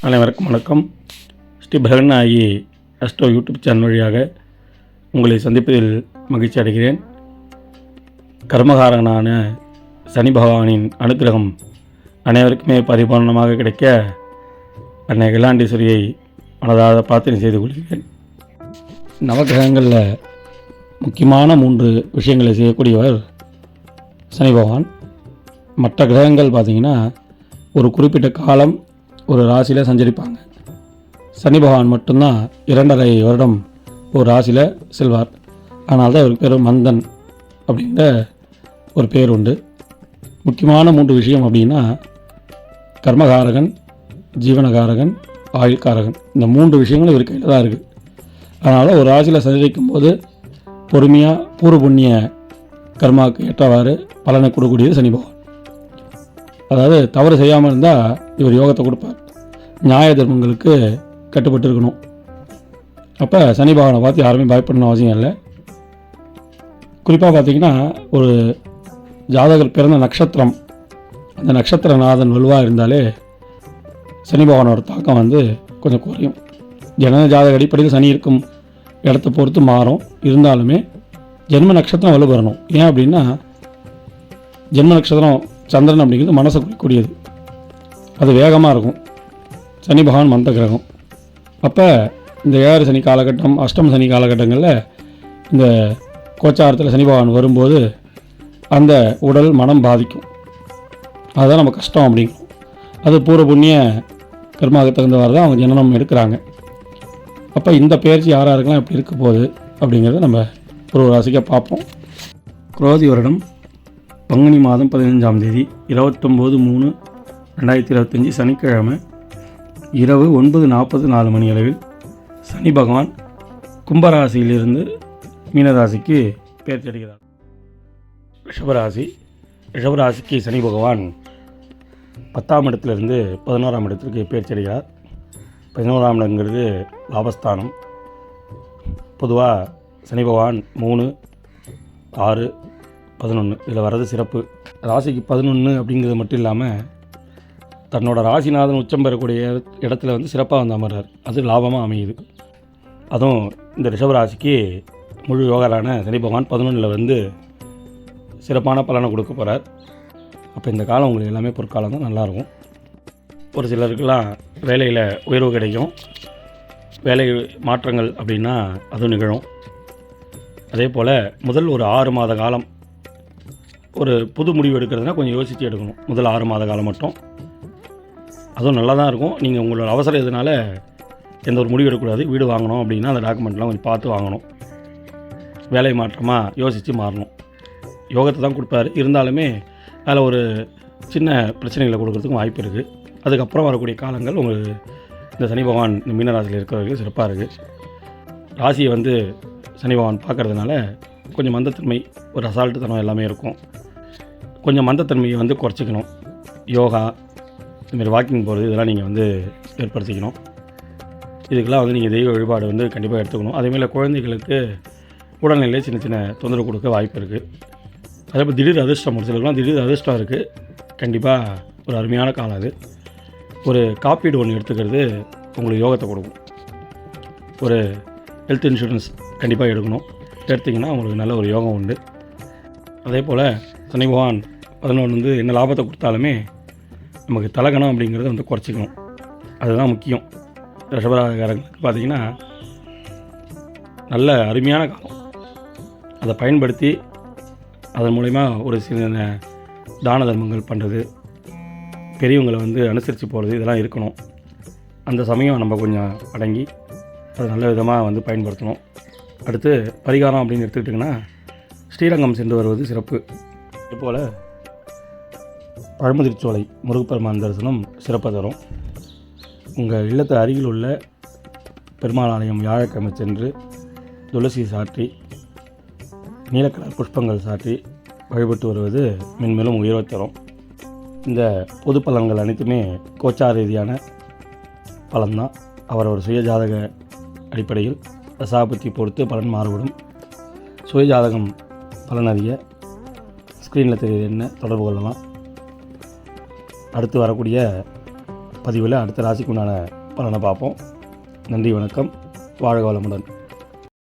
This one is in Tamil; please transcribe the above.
அனைவருக்கும் வணக்கம். Shri Bhagavanayaki Astro YouTube channel வழியாக உங்களை சந்திப்பதில் மகிழ்ச்சி அடைகிறேன். கர்மகாரகனான சனி பகவானின் அனுக்கிரகம் அனைவருக்குமே பரிபூர்ணமாக கிடைக்க அன்னை இலாண்டீஸ்வரியை மனதாக பிரார்த்தனை செய்து கொள்கிறேன். நவகிரகங்களில் முக்கியமான மூன்று விஷயங்களை செய்யக்கூடியவர் சனி பகவான் மற்ற கிரகங்கள் பார்த்திங்கன்னா ஒரு குறிப்பிட்ட காலம் ஒரு ராசியில் சஞ்சரிப்பாங்க. சனி பகவான் மட்டும்தான் இரண்டரை வருடம் ஒரு ராசியில் செல்வார். ஆனால் தான் இவருக்கு பேர் மந்தன் அப்படிங்கிற ஒரு பேர் உண்டு. முக்கியமான மூன்று விஷயம் அப்படின்னா கர்மகாரகன் ஜீவனகாரகன் ஆயுள்காரகன். இந்த மூன்று விஷயங்களும் இவர் கையில் தான் இருக்குது அதனால் ஒரு ராசியில் சஞ்சரிக்கும் போது பொறுமையாக பூர்வ புண்ணிய கர்மாவுக்கு ஏற்றவாறு பலனை கொடுக்கக்கூடியது சனி பகவான். அதாவது தவறு செய்யாமல் இருந்தால் இவர் யோகத்தை கொடுப்பார். நியாய தர்மங்களுக்கு கட்டுப்பட்டு இருக்கணும் அப்போ சனி பகவானை பார்த்து யாருமே பயப்படணும் அவசியம் இல்லை. குறிப்பாக பார்த்தீங்கன்னா ஒரு ஜாதகர் பிறந்த நட்சத்திரம். அந்த நட்சத்திரநாதன் வலுவாக இருந்தாலே சனி பகவானோட தாக்கம் வந்து கொஞ்சம் குறையும். ஜனன ஜாதக அடிப்படையில் சனி இருக்கும் இடத்த பொறுத்து மாறும். இருந்தாலுமே ஜென்ம நட்சத்திரம் வலுப்பெறணும். ஏன் அப்படின்னா ஜென்ம நட்சத்திரம் சந்திரன் அப்படிங்கிறது மனசை குறிக்கூடியது அது வேகமாக இருக்கும். சனி பகவான் மந்த கிரகம். அப்போ இந்த ஏழு சனி காலகட்டம் அஷ்டம சனி காலகட்டங்களில் இந்த கோச்சாரத்தில் சனி பகவான் வரும்போது அந்த உடல் மனம் பாதிக்கும். அதுதான் நம்ம கஷ்டம் அப்படிங்கும். அது பூர்வ புண்ணிய கர்மாவுக்கு தகுந்தவாறு தான் அவங்க ஜனனம் எடுக்கிறாங்க. அப்போ இந்த பயிற்சி யார் யாருக்கெல்லாம் எப்படி இருக்க போகுது அப்படிங்கிறத நம்ம ஒரு ராசிக்காக பார்ப்போம். குரோதி வருடம் பங்குனி மாதம் பதினஞ்சாம் தேதி இருபத்தொம்போது மூணு ரெண்டாயிரத்தி இருபத்தஞ்சி சனிக்கிழமை இரவு ஒன்பது நாற்பது நாலு மணி அளவில் சனி பகவான் கும்பராசியிலிருந்து மீனராசிக்கு பேர் தெரிகிறார் ரிஷபராசி. ரிஷபராசிக்கு சனி பகவான் பத்தாம் இடத்திலிருந்து பதினோராம் இடத்திற்கு பேர் தெரிகிறார் பதினோராம் இடங்கிறது லாபஸ்தானம். பொதுவாக சனி பகவான் மூணு ஆறு பதினொன்று இதில் வர்றது சிறப்பு. ராசிக்கு பதினொன்று அப்படிங்கிறது மட்டும் இல்லாமல் தன்னோட ராசிநாதன் உச்சம் பெறக்கூடிய இடத்துல வந்து சிறப்பாக வந்து அமர்றார். அது லாபமாக அமையுது. அதுவும் இந்த ரிஷபராசிக்கு முழு யோகரான சனி பகவான் பதினொன்றில் வந்து சிறப்பான பலனை கொடுக்க போகிறார் அப்போ இந்த காலம் உங்களுக்கு எல்லாமே பொற்காலம் தான் நல்லாயிருக்கும் ஒரு சிலருக்கெல்லாம் வேலையில் உயர்வு கிடைக்கும். வேலை மாற்றங்கள் அப்படின்னா அதுவும் நிகழும். அதே போல் முதல் ஒரு ஆறு மாத காலம் ஒரு புது முடிவு எடுக்கிறதுனா கொஞ்சம் யோசித்து எடுக்கணும். முதல் ஆறு மாத காலம் மட்டும். அதுவும் நல்லா தான் இருக்கும். நீங்கள் உங்களோட அவசரம் இதனால் எந்த ஒரு முடிவு எடுக்கக்கூடாது. வீடு வாங்கணும் அப்படின்னா அந்த டாக்குமெண்ட்லாம் கொஞ்சம் பார்த்து வாங்கணும். வேலை மாற்றமாக யோசித்து மாறணும். யோகத்தை தான் கொடுப்பாரு. இருந்தாலுமே அதில் ஒரு சின்ன பிரச்சனைகளை கொடுக்கறதுக்கும் வாய்ப்பு இருக்குது அதுக்கப்புறம் வரக்கூடிய காலங்கள் உங்களுக்கு இந்த சனி பகவான் இந்த மீனராசியில் இருக்கிறவர்களுக்கு சிறப்பாக இருக்குது ராசியை வந்து சனி பகவான் பார்க்கறதுனால கொஞ்சம் மந்தத்தன்மை ஒரு அசால்ட்டு தனம் எல்லாமே இருக்கும். கொஞ்சம் மந்தத்தன்மையை வந்து குறைச்சிக்கணும். யோகா இதுமாரி வாக்கிங் போகிறது இதெல்லாம் நீங்கள் வந்து ஏற்படுத்திக்கணும். இதுக்கெல்லாம் வந்து நீங்கள் தெய்வ வழிபாடு வந்து கண்டிப்பாக எடுத்துக்கணும். அதேமாதிரி குழந்தைகளுக்கு உடல்நிலையில் சின்ன சின்ன தொந்தரவு கொடுக்க வாய்ப்பு இருக்குது அதே மாதிரி திடீர் அதிர்ஷ்டம் ஒரு சிலருக்குலாம் திடீர் அதிர்ஷ்டம் இருக்குது கண்டிப்பாக ஒரு அருமையான காலம் அது. ஒரு காப்பீடு ஒன்று எடுத்துக்கிறது உங்களுக்கு யோகத்தை கொடுக்கும். ஒரு ஹெல்த் இன்சூரன்ஸ் கண்டிப்பாக எடுக்கணும். எடுத்திங்கன்னா உங்களுக்கு நல்ல ஒரு யோகம் உண்டு. அதே போல் சனி பகவான் பதினொன்று வந்து என்ன லாபத்தை கொடுத்தாலுமே நமக்கு தலகணம் அப்படிங்கிறத வந்து குறைச்சிக்கணும். அதுதான் முக்கியம். ரிஷபராகாரங்களுக்கு பார்த்திங்கன்னா நல்ல அருமையான காலம். அதை பயன்படுத்தி அதன் மூலிமா ஒரு சில தான தர்மங்கள் பண்ணுறது பெரியவங்களை வந்து அனுசரித்து போகிறது இதெல்லாம் இருக்கணும். அந்த சமயம் நம்ம கொஞ்சம் அடங்கி அதை நல்ல விதமாக வந்து பயன்படுத்தணும். அடுத்து பரிகாரம் அப்படின்னு எடுத்துக்கிட்டிங்கன்னா ஸ்ரீரங்கம் சென்று வருவது சிறப்பு. இதுபோல் பழமுதிர்ச்சோலை முருகப்பெருமான் தரிசனம் சிறப்பாக தரும். உங்கள் இல்லத்து அருகில் உள்ள பெருமாள் ஆலயம் வியாழக்கிழமை சென்று துளசி சாற்றி நீலக்கலர் புஷ்பங்கள் சாற்றி வழிபட்டு வருவது மென்மேலும் உயர்வை தரும். இந்த பொது பலன்கள் அனைத்துமே கோச்சார ரீதியான பலன்தான். அவரவர் சுய ஜாதக அடிப்படையில் தசாபத்தி பொறுத்து பலன் மாறுபடும். சுய ஜாதகம் பலன் அறிய ஸ்க்ரீனில் தெரியுது என்ன தொடர்பு கொள்ளலாம். அடுத்து வரக்கூடிய பதிவில் அடுத்த ராசிக்குண்டான பலனை பார்ப்போம். நன்றி வணக்கம். வாழ்க வளமுடன்.